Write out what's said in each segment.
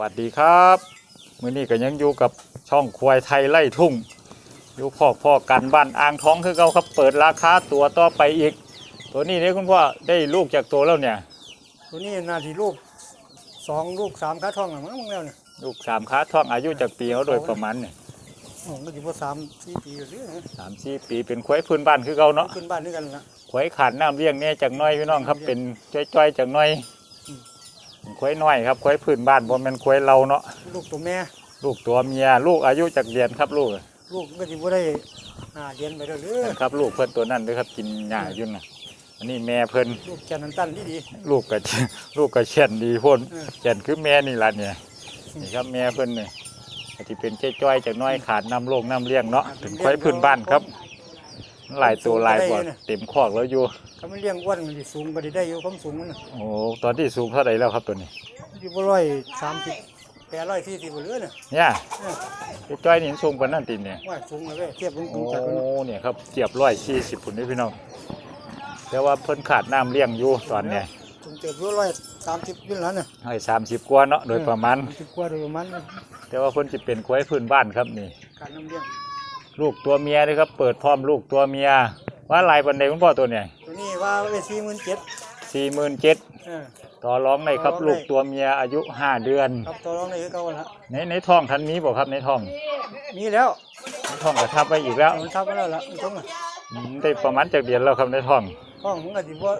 วัสดีครับมื้อนี้ก็ยังอยู่กับช่องควายไทยไล่ทุ่ง อยู่พ่อพ่อกันบ้านอ่างท้องคือเขาครับเปิดราคาตัวต่อไปอีก ตัวนี้เนี่ยคุณพ่อได้ลูกจากตัวแล้วเนี่ย ตัวนี้นาทีลูกสองลูกสามขาท้องหลังมั้งแล้วเนี่ยลูกสามขาท้องอายุจากปีเขาโดยประมาณเนี่ยโอ้ก็อยู่พอสามสี่ปีหรือสามสี่ปีเป็นควายพื้นบ้านคือเขาเนาะขึ้นบ้านด้วยกันละควายขาดน้ำเลี้ยงเนี่ยจากหน้อยพี่น้องครับเป็นจ้อยๆจากหน้อยอืมเป็น ควายน้อยครับควายพื้นบ้านบ่แม่นควายเราเนาะลูกตัวแม่ ลูกตัวเมีย ลูกอายุจากเดือนครับลูกลูกก็ที่บ่ได้หาเรียนไปแล้วหรือครับ ลูกเพิ่นตัวนั้นเด้วยครับกินหญ้าอยู่นะอันนี้แม่เพิ่นลูกแกนันตันที่ดีลูกก็ลูกก็เช่นดีพ่นเออเช่นคือแม่นี่ล่ะเนี่ยนี่ครับแม่เพิ่นนี่ก็ที่เป็นจ้อยๆจากหน้อยขาดน้ำโลกน้ำเลี้ยงเนาะถึงควายพื้นบ้านครับ หลายตัวหลายกว่าเต็มคอกแล้วอยู่เขาไม่เลี้ยงอ้วนมันสิสูงก็ได้ได้อยู่ความสูงมันน่ะโอ้ตอนที่สูงเท่าไหร่แล้วครับตัวนี้อยู่บ่ร้อยสามสิบแปดร้อยสี่สิบบ่เหลือเนี่ยเนี่ยเออจ้อยนี่สูงกว่านั่นติเนี่ยว่าสูงเลยเว้ยเทียบกับโอ้สูงจัดมันเนี่ยครับเทียบร้อยสี่สิบพุ่นนี่พี่น้องแต่ว่าเพิ่นขาดน้ำเลี้ยงอยู่ตอนเนี้ยสูงเติบอยู่ร้อยสามสิบอยื่นแล้วเนี่ยให้สามสิบกว่าเนาะโดยประมาณสิบกว่าโดยประมาณนั้นแต่ว่าเพิ่นจะเป็นควายพื้นบ้านครับนี่ การน้ำเลี้ยง ลูกตัวเมียเลยครับ เปิดพร้อมลูกตัวเมีย ว่าลายบันไดคุณพ่อตัวเนี่ยตัวนี้ว่าไว้สี่หมื่นเจ็ดสี่หมื่นเจ็ดเออต่อร้องในครับต่อรองได้ลูกตัวเมียอายุห้าเดือนครับตัวรองได้คือเก่าละในในท้องทันนี้บอกครับในท้องมีแล้วในท้องกระทับไว้อีกแล้วมันทับมาแล้วล่ะมันต้องอะอืมได้ประมาณจากเดือนแล้วครับในท้องห้องมันก็สิบ่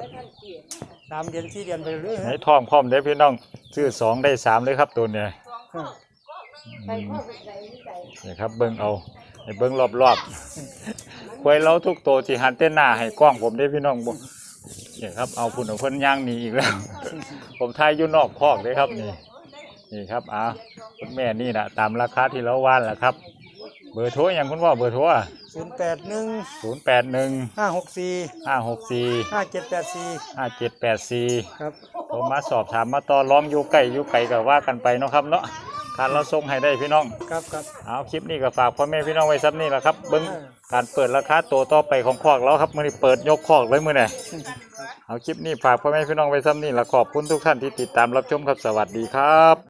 สามเดือนสี่เดือนไปเรื่อยในท้องพร้อมได้พี่น้องซื้อสองได้สามเลยครับตัวเนี่ยๆเอออืมนี่ครับเบิ้งเอา ให้เบิ้งรอบๆควายเราทุกตัวที่หันเต้นหน้าให้กล้องผมได้พี่น้องบ่นี่ครับ เอาพุ่นเอาเพิ่นย่างหนีอีกแล้ว ผมทายอยู่นอกคอกเลยครับนี่ นี่ครับอ่าคุณแม่นี่นะตามราคาที่เราว่านแหละครับ เบอร์โทรอย่างคุณพ่อเบอร์โทรศูนย์แปดหนึ่งศูนย์แปดหนึ่งห้าหกสี่ห้าหกสี่ห้าเจ็ดแปดสี่ห้าเจ็ดแปดสี่ครับโทรมาสอบถามมาต่อร้องอยู่ไก่อยู่ไก่ก็ว่ากันไปเนาะครับเนาะ การเราส่งให้ได้พี่น้อง ครับครับ เอาคลิปนี้ก็ฝากพ่อแม่พี่น้องไว้ซับนี่แหละครับเบิ้งการเปิดราคาตัวต่อไปของคอกเราครับมื่อนี้เปิดยกคอกเลยมื่อนี้เอาคลิปนี้ฝากพ่อแม่พี่น้องไว้ซับนี่ละขอบคุณทุกท่านที่ติดตามรับชมครับสวัสดีครับ